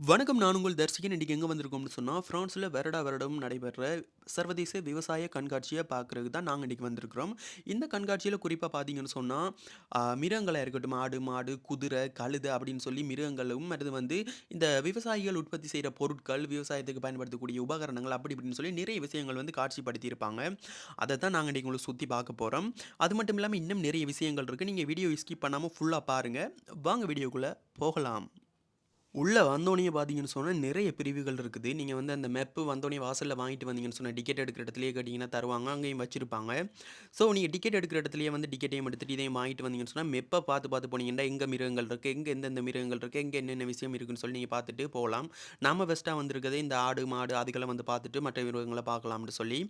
வணக்கம் நான் உங்கள் தர்சிகன் இன்றைக்கி எங்கே வந்திருக்கோம்னு சொன்னால் ஃப்ரான்ஸில் வருடா வருடம் நடைபெற சர்வதேச விவசாய கண்காட்சியை பார்க்குறதுக்கு தான் நாங்கள் இன்றைக்கி வந்திருக்கிறோம். இந்த கண்காட்சியில் குறிப்பாக பார்த்தீங்கன்னு சொன்னால் மிருகங்களாக இருக்கட்டும் ஆடு மாடு குதிரை கழுதை அப்படின்னு சொல்லி மிருகங்களும் அது வந்து இந்த விவசாயிகள் உற்பத்தி செய்கிற பொருட்கள் விவசாயத்துக்கு பயன்படுத்தக்கூடிய உபகரணங்கள் அப்படி இப்படின்னு சொல்லி நிறைய விஷயங்கள் வந்து காட்சிப்படுத்தியிருப்பாங்க. அதை தான் நாங்கள் இன்றைக்கி உங்களை சுற்றி பார்க்க போகிறோம். அது மட்டும் இல்லாமல் இன்னும் நிறைய விஷயங்கள் இருக்குது. நீங்கள் வீடியோ ஸ்கிப் பண்ணாமல் ஃபுல்லாக பாருங்கள். வாங்க வீடியோக்குள்ளே போகலாம். உள்ளே வந்தோடனே பார்த்தீங்கன்னு சொன்னால் நிறைய பிரிவுகள் இருக்குது. நீங்கள் வந்து அந்த மெப்பு வந்தோடனே வாசலில் வாங்கிட்டு வந்தீங்கன்னு சொன்னால் டிக்கெட் எடுக்கிற இடத்திலேயே கேட்டிங்கன்னா தருவாங்க. அங்கேயும் வச்சிருப்பாங்க. ஸோ நீங்கள் டிக்கெட் எடுக்கிற இடத்துலயே வந்து டிக்கெட்டையும் எடுத்துகிட்டு இதையும் வாங்கிட்டு வந்தீங்கன்னு சொன்னால் மெப்பை பார்த்து பார்த்து போனீங்கன்னா, எங்கே மிருகங்கள் இருக்குது எங்கே எந்தெந்த மிருகங்கள் இருக்குது எங்கே என்னென்ன விஷயம் இருக்குன்னு சொல்லி நீங்கள் பார்த்துட்டு போகலாம் நம்ம பெஸ்ட்டாக வந்திருக்கிறது இந்த ஆடு, மாடு அதுகளை வந்து பார்த்துட்டு மற்ற மிருகங்களை பார்க்கலாம்னு சொல்லி.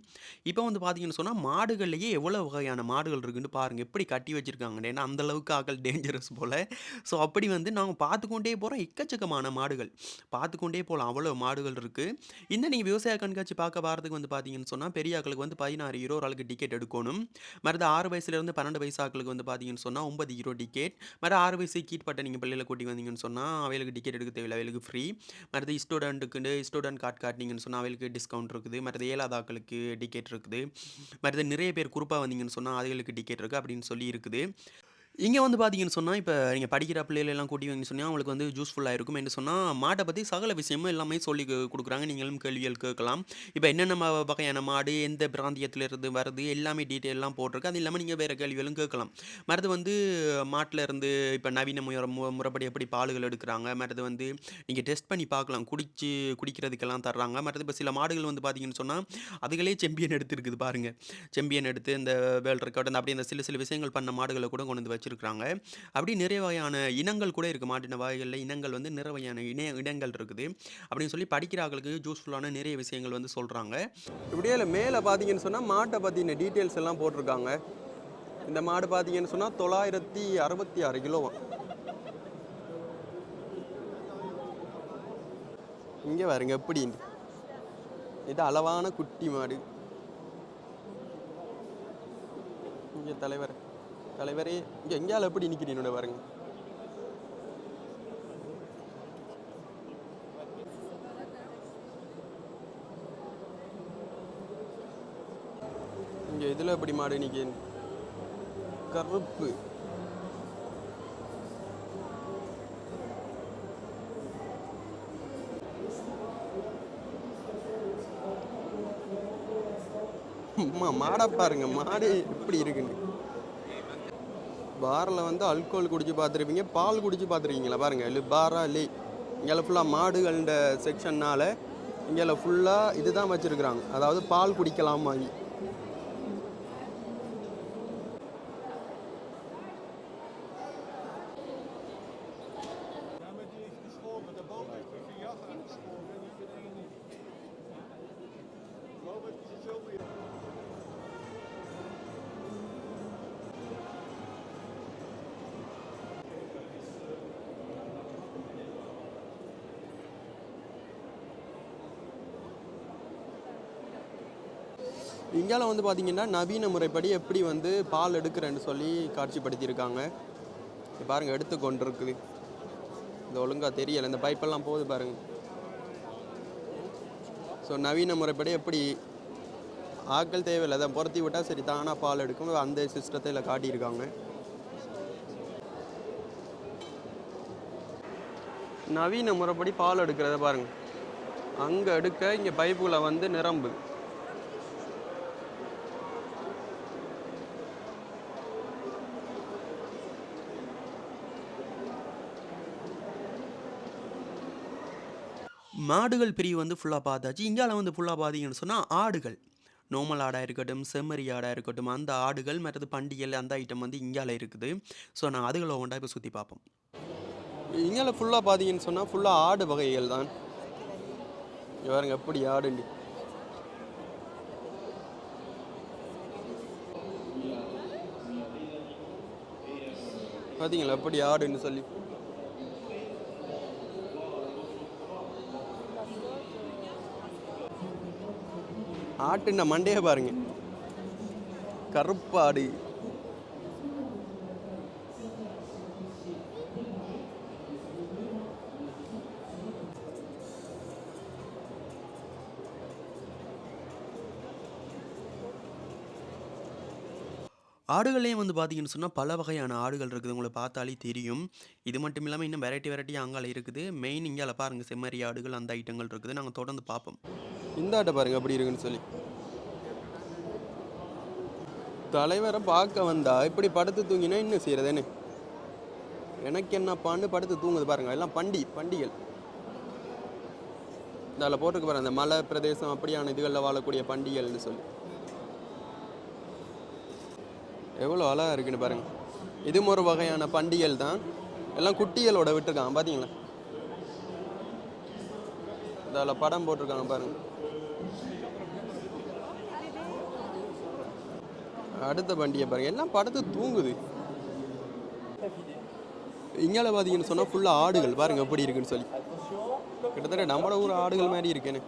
இப்போ வந்து பார்த்தீங்கன்னு சொன்னால் மாடுகள்லேயே எவ்வளோ வகையான மாடுகள் இருக்குன்னு பாருங்கள் எப்படி கட்டி வச்சிருக்காங்கன்னு. ஏன்னா அந்தளவுக்கு ஆக்கள் டேஞ்சரஸ் போல் ஸோ அப்படி வந்து நாங்கள் பார்த்துக்கொண்டே போறோம். எக்கச்சக்கமான மாடுகள். பார்த்துக்கொண்டே போகலாம் அவ்வளோ மாடுகள் இருக்குது இந்த நீங்கள் விவசாய கண்காட்சி பார்க்க வரதுக்கு வந்து பார்த்தீங்கன்னு சொன்னால் பெரிய ஆட்களுக்கு வந்து €16 ஒரு ஆளுக்கு டிக்கெட் எடுக்கணும் மறுது 6 வயசுலேருந்து 12 வயசு ஆட்களுக்கு வந்து பார்த்தீங்கன்னு சொன்னால் ஒன்பது ஈரோ டிக்கெட். மறு ஆறு வயசு கீட்பட்ட நீங்கள் பள்ளியில் கூட்டி வந்தீங்கன்னு சொன்னால் அவைகளுக்கு டிக்கெட் எடுக்க தேவையில்ல. அவைகளுக்கு ஃப்ரீ. மறுது ஸ்டூடெண்ட்டுக்கு ஸ்டூடண்ட் கார்டு காட்டினீங்கன்னு சொன்னால் அவைகளுக்கு டிஸ்கவுண்ட் இருக்குது. மறுது ஏழாவது ஆக்களுக்கு டிக்கெட் இருக்குது. மறுது நிறைய பேர் குறிப்பாக வந்தீங்கன்னு சொன்னால் அதுகளுக்கு டிக்கெட் இருக்குது அப்படின்னு சொல்லி இருக்குது. இங்கே வந்து பார்த்தீங்கன்னு சொன்னால் இப்போ நீங்கள் படிக்கிற பிள்ளைகளெல்லாம் கூட்டி வந்தீங்கன்னு சொன்னால் அவங்களுக்கு வந்து யூஸ்ஃபுல்லாக இருக்கும். என்று சொன்னால் மாட்டை பற்றி சகல விஷயமும் எல்லாமே சொல்லி கொடுக்குறாங்க நீங்களும் கேள்விகள் கேட்கலாம். இப்போ என்னென்ன வகையான மாடு, எந்த பிராந்தியத்திலிருந்து வருது, எல்லாமே டீட்டெயிலெலாம் போட்டிருக்கு. அது இல்லாமல் நீங்கள் வேறு கேள்விகளும் கேட்கலாம். மறுது வந்து மாட்டில் இருந்து இப்போ நவீன முயற மு முறைப்படி எப்படி பாலுகள் எடுக்கிறாங்க மறுது வந்து நீங்கள் டெஸ்ட் பண்ணி பார்க்கலாம். குடிச்சு குடிக்கிறதுக்கெல்லாம் தர்றாங்க. மற்றது இப்போ சில மாடுகள் வந்து பார்த்தீங்கன்னு சொன்னால் அதுகளே செம்பியன் எடுத்துருக்குது பாருங்கள் செம்பியன் எடுத்து இந்த வேர்ல்ட் ரெக்கார்ட் அந்த அப்படி அந்த சில சில விஷயங்கள் பண்ண மாடுகளை கூட கொண்டு வந்து வச்சு வச்சுருக்குறாங்க அப்படி நிறைய வகையான இனங்கள் கூட இருக்கு. மாட்டின வகைகளில் இனங்கள் வந்து நிறைய வகையான இன இனங்கள் இருக்குது. அப்படின்னு சொல்லி படிக்கிற ஆளுக்கு யூஸ்ஃபுல்லான நிறைய விஷயங்கள் வந்து சொல்கிறாங்க இப்படியே மேலே பார்த்தீங்கன்னு சொன்னா, மாட்டை பற்றின டீட்டெயில்ஸ் எல்லாம் போட்டிருக்காங்க. இந்த மாடு பார்த்தீங்கன்னு சொன்னா, 966 கிலோவாம். இங்கே பாருங்க எப்படின்னு. இது அளவான குட்டி மாடு. இங்கே தலைவர். தலைவரே இங்கே எங்கேயால எப்படி நிக்கிறீங்க பாருங்க. இங்கே இதில் எப்படி மாடு நிற்கிறேன் கருப்பு. மாடை பாருங்க. மாடு எப்படி இருக்குன்னு. பாரில் வந்து அல்கோல் குடிச்சு பார்த்துருப்பீங்க. பால் குடிச்சு பார்த்துருக்கீங்களா? பாருங்க. லி பாரா லி. ஃபுல்லாக ஃபுல்லா செக்ஷன்னால் இங்கே ஃபுல்லாக இது இதுதான் வச்சுருக்குறாங்க அதாவது பால் குடிக்கலாம் இந்தியாவில் வந்து பார்த்திங்கன்னா நவீன முறைப்படி எப்படி வந்து பால் எடுக்கிறேன்னு சொல்லி காட்சிப்படுத்தியிருக்காங்க. பாருங்கள் எடுத்து கொண்டிருக்குது. இது ஒழுங்காக தெரியலை இந்த பைப்பெல்லாம் போகுது பாருங்கள் ஸோ நவீன முறைப்படி எப்படி ஆட்கள் தேவையில்லை அதை பொருத்தி விட்டா சரி தானாக பால் எடுக்கும். அந்த சிஸ்டத்தை இதுல காட்டியிருக்காங்க. நவீன முறைப்படி பால் எடுக்கிறத பாருங்கள் அங்கே எடுக்க இங்கே பைப்புகளை வந்து நிரம்பு மாடுகள் பிரிவு வந்து ஃபுல்லாக பார்த்தாச்சு. இந்தியாவில் வந்து ஃபுல்லாக பார்த்தீங்கன்னு சொன்னால் ஆடுகள். நோமல் ஆடாக இருக்கட்டும், செம்மறி ஆடாக இருக்கட்டும், அந்த ஆடுகள் மற்றது பண்டிகைகள் அந்த ஐட்டம் வந்து இந்தியாவில் இருக்குது. ஸோ நான் அதுகளை ஒன்றா இப்போ சுற்றி பார்ப்போம். இங்கால ஃபுல்லாக பார்த்தீங்கன்னு சொன்னால் ஃபுல்லாக ஆடு வகைகள் தான். இங்க எப்படி ஆடுன்னு. பார்த்தீங்களா எப்படி ஆடுன்னு சொல்லி. ஆட்டுன மண்டையை பாருங்க. கருப்பாடி. ஆடுகள்லேயும் வந்து பார்த்தீங்கன்னு சொன்னால் பல வகையான ஆடுகள் இருக்குது. உங்களை பார்த்தாலே தெரியும். இது மட்டும் இல்லாமல் இன்னும் வெரைட்டி வெரைட்டி அங்கால இருக்குது. மெயின் இங்கே பாருங்கள் செம்மறி ஆடுகள் அந்த ஐட்டங்கள் இருக்குது. நாங்கள் தொடர்ந்து பார்ப்போம். இந்த ஆட்டை பாருங்க எப்படி இருக்குன்னு சொல்லி. தலைவரை பார்க்க வந்தா, இப்படி படுத்து தூங்கினா இன்னும் செய்றதுன்னு? எனக்கு என்னப்பான்னு படுத்து தூங்குது பாருங்க. எல்லாம் பண்டி பண்டிகள். இதில் போட்டுக்கு பாருங்க. அந்த மலை பிரதேசம் அப்படியான இதுகளில் வாழக்கூடிய பண்டிகள்னு சொல்லி. எவ்வளோ அழகாக இருக்குன்னு பாருங்க. இதுவும் ஒரு வகையான பண்டிகள் தான். எல்லாம் குட்டிகளோட விட்டுருக்காங்க பார்த்தீங்களா? இதில் படம் போட்டிருக்காங்க பாருங்கள் அடுத்த பண்டிகை பாருங்க எல்லாம் படுத்து தூங்குது இங்கே பார்த்தீங்கன்னு சொன்னால் ஃபுல்லாக ஆடுகள் பாருங்க எப்படி இருக்குன்னு சொல்லி கிட்டத்தட்ட நம்மளோட ஊர் ஆடுகள் மாதிரி இருக்கேன்னு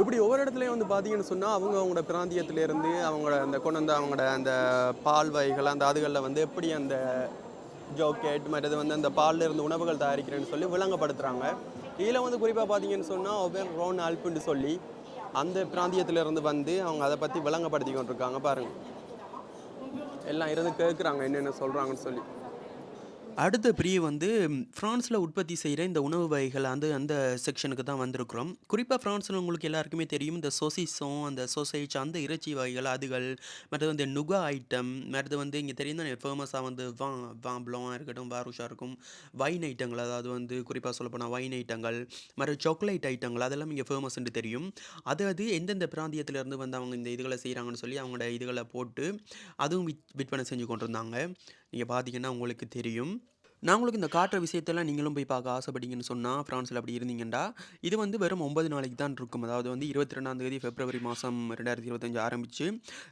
இப்படி ஒவ்வொரு இடத்துலையும் வந்து பார்த்தீங்கன்னு சொன்னால் அவங்க அவங்களோட பிராந்தியத்திலேருந்து அவங்களோட அந்த கொண்டு வந்து அவங்களோட அந்த பால் வகைகள், அந்த அதுகளில் வந்து எப்படி அந்த ஜோக்கெட் மற்றது வந்து அந்த பாலில் இருந்து உணவுகள் தயாரிக்கிறேன்னு சொல்லி விளங்கப்படுத்துகிறாங்க இதில் வந்து குறிப்பாக பார்த்தீங்கன்னு சொன்னால் ஒவ்வொரு ரோன் அல்ப்புன்னு சொல்லி அந்த பிராந்தியத்திலேருந்து வந்து அவங்க அதை பற்றி விளங்கப்படுத்திக்கொண்டிருக்காங்க கொண்டிருக்காங்க பாருங்க. எல்லாம் இருந்து கேட்குறாங்க என்னென்ன சொல்கிறாங்கன்னு சொல்லி. அடுத்த பிரிவு வந்து ஃப்ரான்ஸில் உற்பத்தி செய்கிற இந்த உணவு வகைகள் அந்த அந்த செக்ஷனுக்கு தான் வந்திருக்கிறோம். குறிப்பாக ஃப்ரான்ஸில் உங்களுக்கு எல்லாருக்குமே தெரியும். இந்த சொசிஸும் அந்த சொசைச் அந்த இறைச்சி வகைகள், அதுகள் மற்றது வந்து நுகா ஐட்டம், மற்றது வந்து இங்கே தெரியும் தான் ஃபேமஸாக வந்து வா வான் இருக்கட்டும், பாருஷா இருக்கும். வைன் ஐட்டங்கள் அதாவது வந்து குறிப்பாக சொல்லப்போனால் வைன் ஐட்டங்கள், மற்ற சாக்லேட் ஐட்டங்கள் அதெல்லாம் இங்கே ஃபேமஸ்ன்ட்டு தெரியும். அதாவது எந்தெந்த பிராந்தியத்திலேருந்து வந்து அவங்க இந்த இதுகளை செய்கிறாங்கன்னு சொல்லி அவங்களோட இதுகளை போட்டு அதுவும் விற் விற்பனை செஞ்சு கொண்டிருந்தாங்க. நீங்கள் பார்த்தீங்கன்னா உங்களுக்கு தெரியும். நான் உங்களுக்கு இந்த காட்டுற விஷயத்தெல்லாம் நீங்களும் போய் பார்க்க ஆசைப்பட்டீங்கன்னு சொன்னால் ஃப்ரான்ஸில் அப்படி இருந்தீங்கன்னா, இது வந்து வெறும் 9 நாளைக்கு தான் இருக்கும். அதாவது வந்து 22ஆம் தேதி பிப்ரவரி மாதம் 2025 ஆரம்பிச்சு,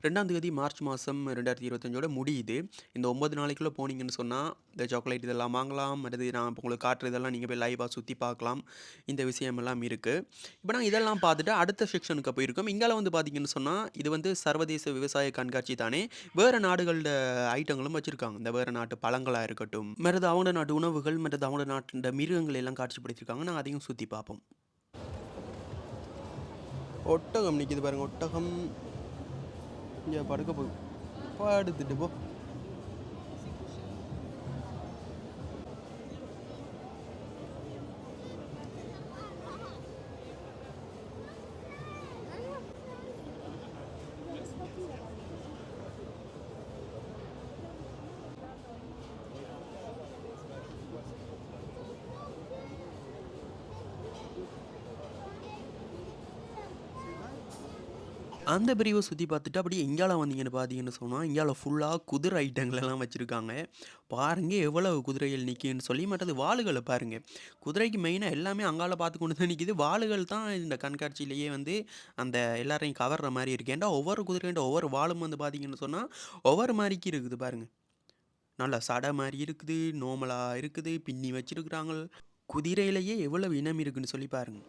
2ஆம் தேதி மார்ச் மாதம் ரெண்டாயிரத்தி இருபத்தஞ்சோட முடியுது. இந்த 9 நாளைக்குள்ளே போனீங்கன்னு சொன்னால் இந்த சாக்லேட் இதெல்லாம் வாங்கலாம். அடுத்து நான் இப்போ உங்களுக்கு காட்டுறதெல்லாம் நீங்கள் போய் லைவாக சுற்றி பார்க்கலாம். இந்த விஷயமெல்லாம் இருக்குது இப்போ நான் இதெல்லாம் பார்த்துட்டு அடுத்த செக்ஷனுக்கு போயிருக்கோம். இங்கே வந்து பார்த்தீங்கன்னு சொன்னால் இது வந்து சர்வதேச விவசாய கண்காட்சி தானே. வேறு நாடுகளோட ஐட்டங்களும் வச்சுருக்காங்க இந்த வேறு நாட்டு பழங்களாக இருக்கட்டும், மற்றது அவங்களோட நாட்டு உணவுகள், மற்றது அவங்களோட நாட்டு மிருகங்கள் எல்லாம் காட்சிப்படுத்தியிருக்காங்க. நாங்கள் அதையும் சுற்றி பார்ப்போம். ஒட்டகம் நிற்கிது பாருங்கள் ஒட்டகம் இங்கே படுக்க போகுது. படுத்துட்டு போ. அந்த பிரிவை சுற்றி பார்த்துட்டு அப்படியே இந்தியாவில் வந்தீங்கன்னு பார்த்தீங்கன்னு சொன்னால் இந்தியாவில் ஃபுல்லாக குதிரை ஐட்டங்கள் எல்லாம் வச்சுருக்காங்க. பாருங்கள் எவ்வளவு குதிரைகள் நிற்கின்னு சொல்லி. மற்றது வாளுகளை பாருங்கள் குதிரைக்கு மெயினாக எல்லாமே அங்கால பார்த்து கொண்டு தான் நிற்கிது வாளுகள் தான் இந்த கண்காட்சியிலேயே வந்து அந்த எல்லாரையும் கவர்ற மாதிரி இருக்கு. ஏன்டா ஒவ்வொரு குதிரையோட ஒவ்வொரு வாளும் வந்து பார்த்தீங்கன்னு சொன்னால் ஒவ்வொரு மாதிரிக்கு இருக்குது பாருங்கள் நல்லா சடை மாதிரி இருக்குது, நோமலாக இருக்குது, பின்னி வச்சுருக்குறாங்க. குதிரையிலேயே எவ்வளவு இனம் இருக்குதுன்னு சொல்லி பாருங்கள்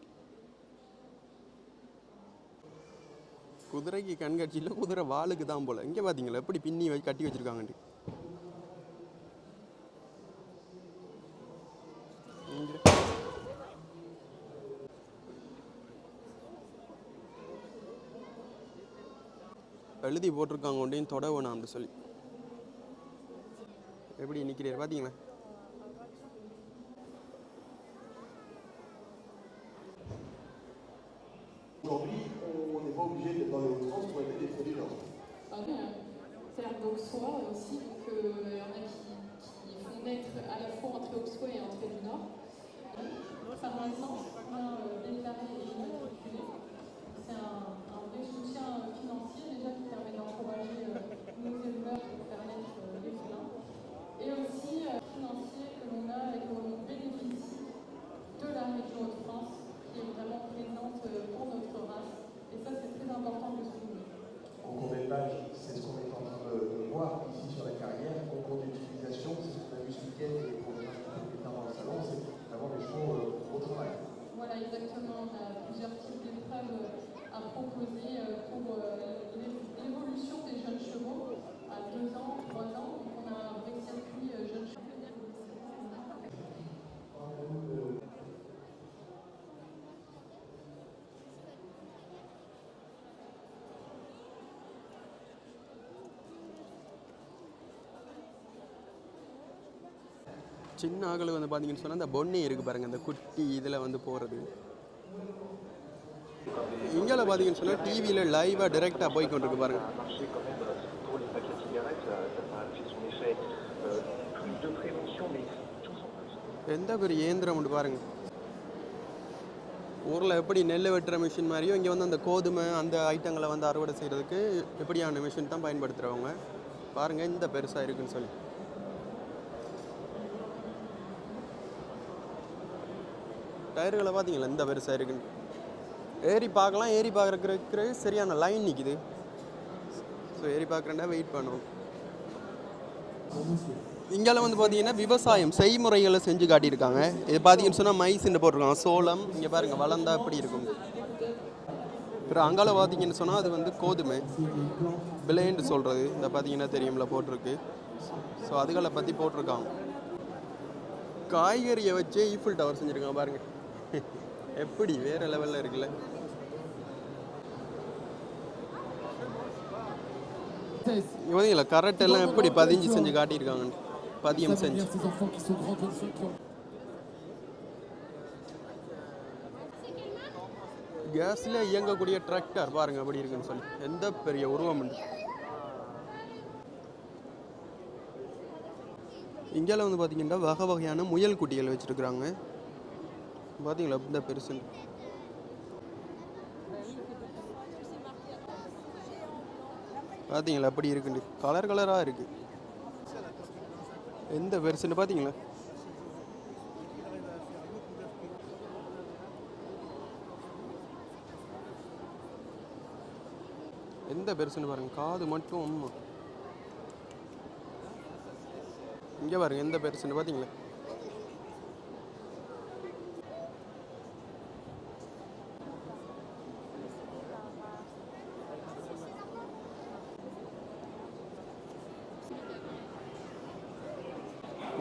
குதிரைக்கு கண்காட்சி குதிரை வாளுக்கு தான் போல. இங்கே பார்த்தீங்களா எப்படி பின்னி வச்சு கட்டி வச்சுருக்காங்கன்ட்டு எழுதி போட்டிருக்காங்க ஒன்றையும் தொட வேணாம்னு சொல்லி. எப்படி நிற்கிறீர் பார்த்தீங்களா? Tak? சின்ன ஆகல வந்து பார்த்தீங்கன்னு சொன்னால் இந்த பொன்னி இருக்குது பாருங்கள் இந்த குட்டி இதில் வந்து போகிறது இங்கே பார்த்தீங்கன்னு சொன்னால் டிவியில் லைவாக டிரெக்டாக போய் கொண்டிருக்கு பாருங்கள் எந்த பெரிய இயந்திரம் உண்டு பாருங்க. ஊரில் எப்படி நெல் வெட்டுற மிஷின் மாதிரியும் இங்கே வந்து அந்த கோதுமை அந்த ஐட்டங்களை வந்து அறுவடை செய்கிறதுக்கு எப்படியான மிஷின் தான் பயன்படுத்துகிறவங்க பாருங்கள் இந்த பெருசாக இருக்குன்னு சொல்லி. டயர்களை பார்த்தீங்களா? இந்த பெருசாக இருக்குன்னு. ஏறி பார்க்கலாம் ஏறி பார்க்குறக்கு சரியான லைன் நிற்கிது ஸோ ஏறி பார்க்குறேன்டா வெயிட் பண்ணுவோம். இங்கெல்லாம் வந்து பார்த்தீங்கன்னா விவசாயம் செய்முறைகளை செஞ்சு காட்டியிருக்காங்க. இது பார்த்தீங்கன்னு சொன்னால் மைஸ்ன்னு போட்டிருக்காங்க. சோளம் இங்கே பாருங்கள் வளர்ந்தா எப்படி இருக்கும்? அப்புறம் அங்கால பார்த்தீங்கன்னு சொன்னால் அது வந்து கோதுமை. பிளேண்டு சொல்கிறது இந்த பார்த்தீங்கன்னா தெரியும்ல போட்டிருக்கு. ஸோ அதுகளை பற்றி போட்டிருக்காங்க. காய்கறியை வச்சு ஈஃபில் டவர் செஞ்சுருக்காங்க பாருங்கள் எப்படி வேறு லெவலில் இருக்குல்ல? இங்க கரெக்ட் எல்லாம் எப்படி பதிஞ்சு செஞ்சு காட்டியிருக்காங்கன்னு? பதியம் செஞ்சு. கேஸில் இயங்கக்கூடிய டிராக்டர் பாருங்க அப்படி இருக்குன்னு சொல்லி. எந்த பெரிய உருவம் உண்டு. இந்தியாவில் வந்து பார்த்தீங்கன்னா வகை வகையான முயல் குட்டிகள் வச்சுருக்குறாங்க. பார்த்தீங்களா இந்த பெருசு பார்த்தீங்களா அப்படி இருக்குண்டு கலர் கலராக இருக்கு. எந்த பெருசுன்னு பார்த்தீங்களா எந்த பெருசுன்னு பாருங்க. காது மட்டும் அம்மா. இங்கே பாருங்க எந்த பெருசுன்னு பார்த்தீங்களா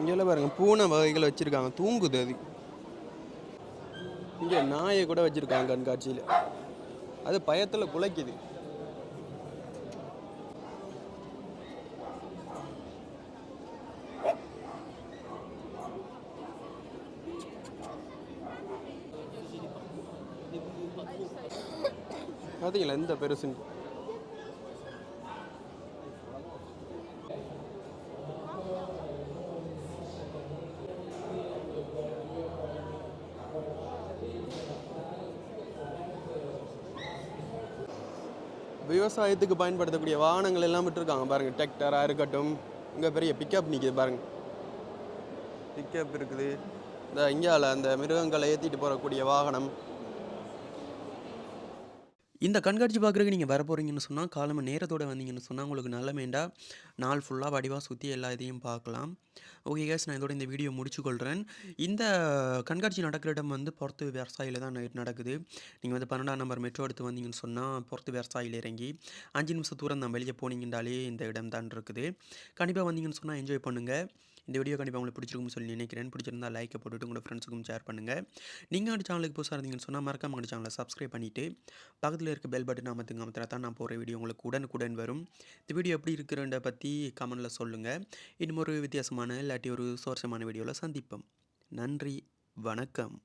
இங்கெல்லாம் பாருங்க பூனை வகைகள் வச்சிருக்காங்க. தூங்குது அது. இங்கே நாயை கூட வச்சிருக்காங்க கண்காட்சியில். அது பயத்தில் குலைக்குது. பார்த்தீங்களா எந்த பெருசுன்னு விவசாயத்துக்கு பயன்படுத்தக்கூடிய வாகனங்கள் எல்லாம் விட்டுருக்காங்க. பாருங்க டிராக்டராக இருக்கட்டும் இங்கே பெரிய பிக்கப் நிற்கிது பாருங்க. பிக்கப் இருக்குது. இந்த இந்தியாவில் அந்த மிருகங்களை ஏற்றிட்டு போகக்கூடிய வாகனம். இந்த கண்காட்சி பார்க்குறதுக்கு நீங்கள் வர போகிறீங்கன்னு சொன்னால் காலம நேரத்தோட வந்தீங்கன்னு சொன்னால் உங்களுக்கு நல்ல மேண்டா நாள் ஃபுல்லாக வடிவாக சுற்றி எல்லா இதையும் பார்க்கலாம். ஓகே கேஸ் நான் இதோட இந்த வீடியோ முடிச்சுக்கொள்கிறேன் இந்த கண்காட்சி நடக்கிற இடம் வந்து பொறுத்து விவசாயியில் தான் நடக்குது. நீங்கள் வந்து பன்னெண்டாம் நம்பர் மெட்ரோ எடுத்து வந்தீங்கன்னு சொன்னால் பொறுத்து விவசாயியில் இறங்கி அஞ்சு நிமிஷம் தூரம் தான் வெளியே போனீங்கன்றாலே இந்த இடம் தான் இருக்குது. கண்டிப்பாக வந்தீங்கன்னு சொன்னால் என்ஜாய் பண்ணுங்கள் இந்த வீடியோ கண்டிப்பாக உங்களுக்கு பிடிச்சிருக்கும்னு சொல்லி நினைக்கிறேன். பிடிச்சிருந்தா லைக்கை போட்டுட்டு உங்களோட ஃப்ரெண்ட்ஸுக்கும் ஷேர் பண்ணுங்கள் நீங்கள் அந்த சேனலுக்கு புதுசாக இருந்தீங்கன்னு சொன்னால் மறக்காம அந்த சேனலை சப்ஸ்கிரைப் பண்ணிவிட்டு பக்கத்தில் இருக்க பெல் பட்டன் அமர்த்துங்க அமர்த்தினா தான் நான் போகிற வீடியோ உங்களுக்கு உடனுக்குடன் வரும். இந்த வீடியோ எப்படி இருக்கிறத பற்றி கமெண்டில் சொல்லுங்கள் இன்னும் ஒரு வித்தியாசமான இல்லாட்டி ஒரு சுவாரஸ்யமான வீடியோவில் சந்திப்போம். நன்றி வணக்கம்.